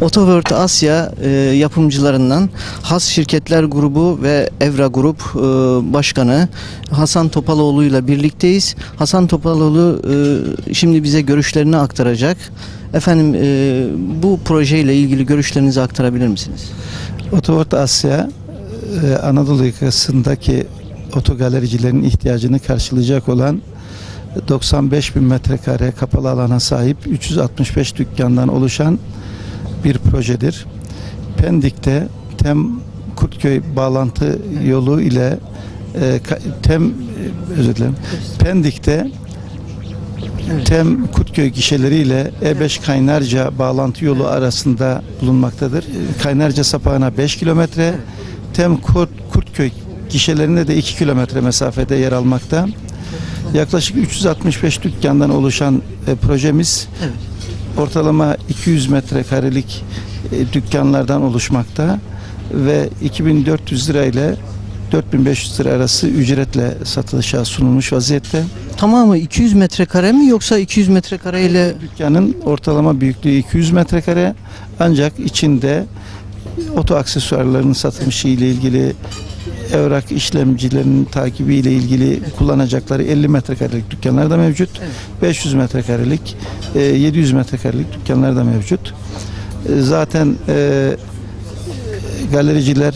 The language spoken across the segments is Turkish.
Otoworld Asya e, yapımcılarından Has Şirketler Grubu ve Evra Grup e, Başkanı Hasan Topaloğlu ile birlikteyiz. Hasan Topaloğlu e, şimdi bize görüşlerini aktaracak. Efendim e, bu projeyle ilgili görüşlerinizi aktarabilir misiniz? Otobot Asya e, Anadolu yakasındaki otogalericilerin ihtiyacını karşılayacak olan 95 bin metrekare kapalı alana sahip 365 dükkandan oluşan bir projedir. Pendik'te Tem Kurtköy bağlantı yolu ile e, Tem özür dilerim. Pendik'te Tem Kurtköy gişeleri ile E5 Kaynarca bağlantı yolu arasında bulunmaktadır. E, Kaynarca sapağına 5 kilometre, Tem Kurt, Kurtköy gişelerinde de 2 kilometre mesafede yer almakta. Yaklaşık 365 dükkandan oluşan e, projemiz Evet. Ortalama 200 metrekarelik e, dükkanlardan oluşmakta ve 2400 lira ile 4500 lira arası ücretle satışa sunulmuş vaziyette. Tamamı 200 metrekare mi yoksa 200 metrekare ile Dükkanın ortalama büyüklüğü 200 metrekare ancak içinde oto aksesuarlarının satılışı ile ilgili evrak işlemcilerinin takibi ile ilgili kullanacakları 50 metrekarelik dükkanlar da mevcut. Evet. 500 metrekarelik, e, 700 metrekarelik dükkanlar da mevcut. E, Zaten e, galericiler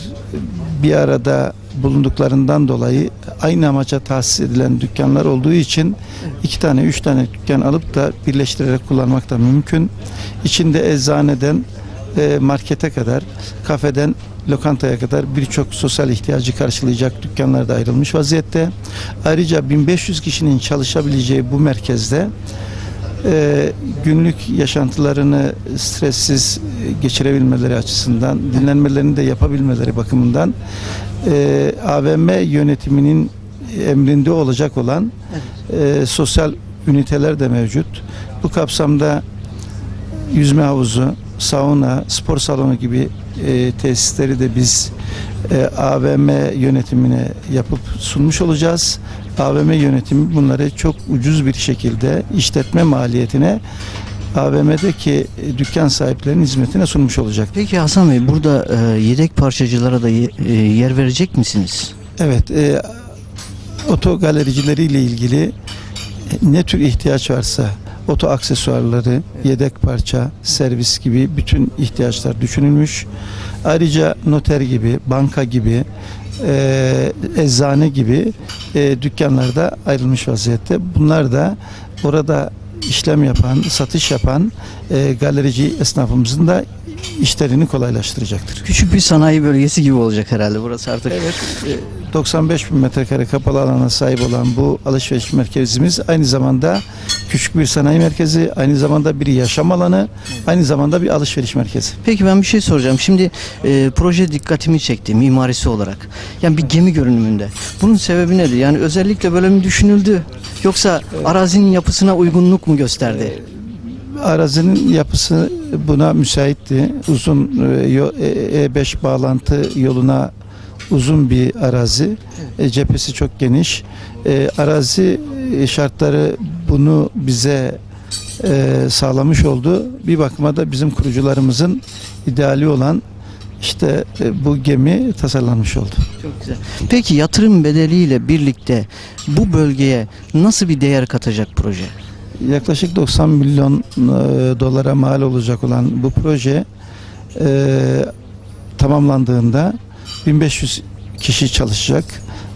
bir arada bulunduklarından dolayı aynı amaca tahsis edilen dükkanlar olduğu için iki tane, üç tane dükkan alıp da birleştirerek kullanmak da mümkün. İçinde eczaneden e, markete kadar, kafeden lokantaya kadar birçok sosyal ihtiyacı karşılayacak dükkanlar da ayrılmış vaziyette. Ayrıca 1500 kişinin çalışabileceği bu merkezde e, günlük yaşantılarını stressiz e, geçirebilmeleri açısından, dinlenmelerini de yapabilmeleri bakımından e, AVM yönetiminin emrinde olacak olan e, sosyal üniteler de mevcut. Bu kapsamda yüzme havuzu, sauna, spor salonu gibi e, tesisleri de biz e, AVM yönetimine yapıp sunmuş olacağız. AVM yönetimi bunları çok ucuz bir şekilde işletme maliyetine AVM'deki dükkan sahiplerinin hizmetine sunmuş olacak. Peki Hasan Bey burada e, yedek parçacılara da ye- e, yer verecek misiniz? Evet, e, oto galericileriyle ilgili ne tür ihtiyaç varsa oto aksesuarları, yedek parça, servis gibi bütün ihtiyaçlar düşünülmüş. Ayrıca noter gibi, banka gibi, e, eczane gibi e, dükkanlarda ayrılmış vaziyette. Bunlar da orada işlem yapan, satış yapan e, galerici esnafımızın da işlerini kolaylaştıracaktır. Küçük bir sanayi bölgesi gibi olacak herhalde burası artık. Evet. e, 95 bin metrekare kapalı alana sahip olan bu alışveriş merkezimiz aynı zamanda küçük bir sanayi merkezi, aynı zamanda bir yaşam alanı, aynı zamanda bir alışveriş merkezi. Peki ben bir şey soracağım. Şimdi e, proje dikkatimi çekti mimarisi olarak. Yani bir gemi görünümünde. Bunun sebebi nedir? Yani özellikle böyle mi düşünüldü? Yoksa arazinin yapısına uygunluk mu gösterdi? Arazinin yapısı buna müsaitti. Uzun e, yo- e- E5 bağlantı yoluna uzun bir arazi. E, cephesi çok geniş. E, arazi e, şartları bunu bize e, sağlamış oldu. Bir bakıma da bizim kurucularımızın ideali olan işte e, bu gemi tasarlanmış oldu. Çok güzel. Peki yatırım bedeliyle birlikte bu bölgeye nasıl bir değer katacak proje? Yaklaşık 90 milyon e, dolara mal olacak olan bu proje e, tamamlandığında 1500 kişi çalışacak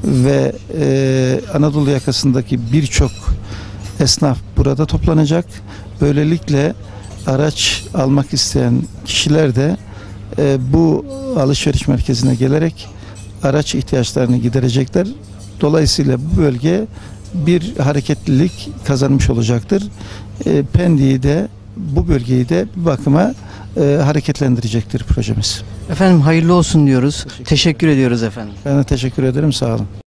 ve e, Anadolu yakasındaki birçok esnaf burada toplanacak. Böylelikle araç almak isteyen kişiler de e, bu alışveriş merkezine gelerek araç ihtiyaçlarını giderecekler. Dolayısıyla bu bölge bir hareketlilik kazanmış olacaktır. E, Pendik'i de bu bölgeyi de bir bakıma e, hareketlendirecektir projemiz. Efendim hayırlı olsun diyoruz. Teşekkür ediyoruz efendim. Ben de teşekkür ederim. Sağ olun.